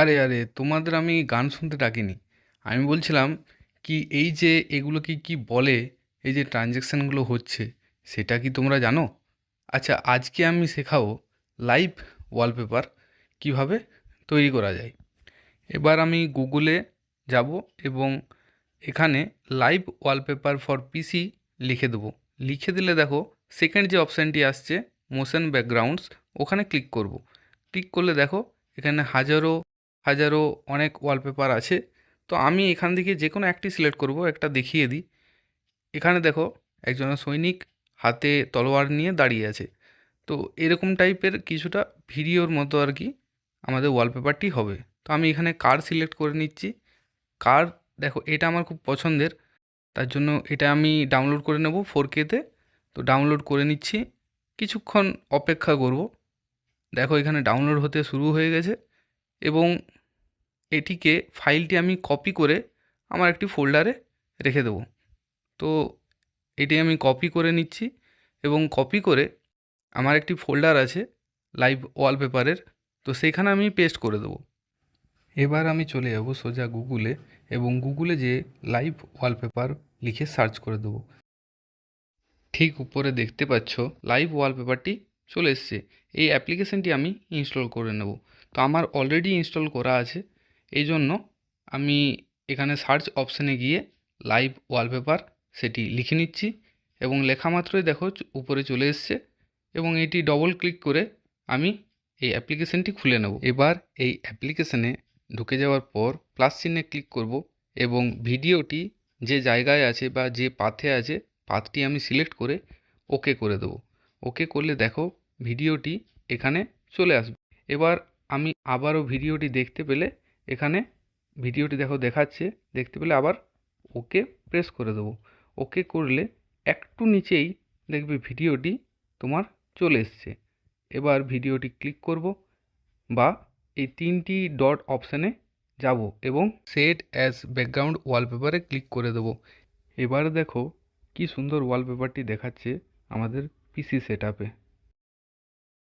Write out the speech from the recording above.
আরে আরে, তোমাদের আমি গান শুনতে ডাকিনি। আমি বলছিলাম কি, এই যে এগুলোকে কি কি বলে, এই যে ট্রানজ্যাকশানগুলো হচ্ছে, সেটা কি তোমরা জানো? আচ্ছা আজকে আমি শেখাবো লাইভ ওয়ালপেপার কীভাবে তৈরি করা যায়। এবার আমি গুগলে যাব এবং এখানে লাইভ ওয়ালপেপার ফর পিসি লিখে দেবো। লিখে দিলে দেখো সেকেন্ড যে অপশানটি আসছে মোশন ব্যাকগ্রাউন্ডস ওখানে ক্লিক করব। ক্লিক করলে দেখো, এখানে হাজারো হাজারো অনেক ওয়ালপেপার আছে। তো আমি এখান থেকে যে কোনো একটি সিলেক্ট করব, একটা দেখিয়ে দিই। এখানে দেখো, একজন সৈনিক হাতে তলোয়ার নিয়ে দাঁড়িয়ে আছে। তো এরকম টাইপের কিছুটা ভিডিওর মতো আর কি আমাদের ওয়ালপেপারটি হবে। তো আমি এখানে কার সিলেক্ট করে নিচ্ছি। কার দেখো, এটা আমার খুব পছন্দের। তার জন্য এটা আমি ডাউনলোড করে নেব ফোর কেতে তো। ডাউনলোড করে নিচ্ছি। কিছুক্ষণ অপেক্ষা করব। দেখো, এখানে ডাউনলোড হতে শুরু হয়ে গেছে। এবং এটিকে ফাইলটি আমি কপি করে আমার একটি ফোল্ডারে রেখে দেবো। তো এটি আমি কপি করে নিচ্ছি এবং কপি করে আমার একটি ফোল্ডার আছে লাইভ ওয়ালপেপারের তো সেইখানে আমি পেস্ট করে দেবো। এবার আমি চলে যাব সোজা গুগলে এবং গুগলে যে লাইভ ওয়ালপেপার লিখে সার্চ করে দেবো। ঠিক উপরে দেখতে পাচ্ছ লাইভ ওয়ালপেপারটি চলে এসছে। এই অ্যাপ্লিকেশনটি আমি ইনস্টল করে নেব। তো আমার অলরেডি ইনস্টল করা আছে। এই জন্য আমি এখানে সার্চ অপশানে গিয়ে লাইভ ওয়ালপেপার সেটি লিখে নিচ্ছি এবং লেখা মাত্রই দেখো উপরে চলে এসছে এবং এটি ডবল ক্লিক করে আমি এই অ্যাপ্লিকেশনটি খুলে নেব। এবার এই অ্যাপ্লিকেশনে ঢুকে যাওয়ার পর প্লাস চিহ্নে ক্লিক করব এবং ভিডিওটি যে জায়গায় আছে বা যে পাথে আছে পাথটি আমি সিলেক্ট করে ওকে করে দেবো। ওকে করলে দেখো ভিডিওটি এখানে চলে আসবে। এবার আমি আবারও ভিডিওটি দেখতে পেলে এখানে ভিডিওটি দেখো দেখাচ্ছে, দেখতে পেলে আবার ওকে প্রেস করে দেবো। ওকে করলে একটু নিচেই দেখবে ভিডিওটি তোমার চলে এসছে। এবার ভিডিওটি ক্লিক করব বা এই তিনটি ডট অপশানে যাব এবং সেট অ্যাজ ব্যাকগ্রাউন্ড ওয়ালপেপারে ক্লিক করে দেবো। এবার দেখো কি সুন্দর ওয়ালপেপারটি দেখাচ্ছে আমাদের পিসি সেট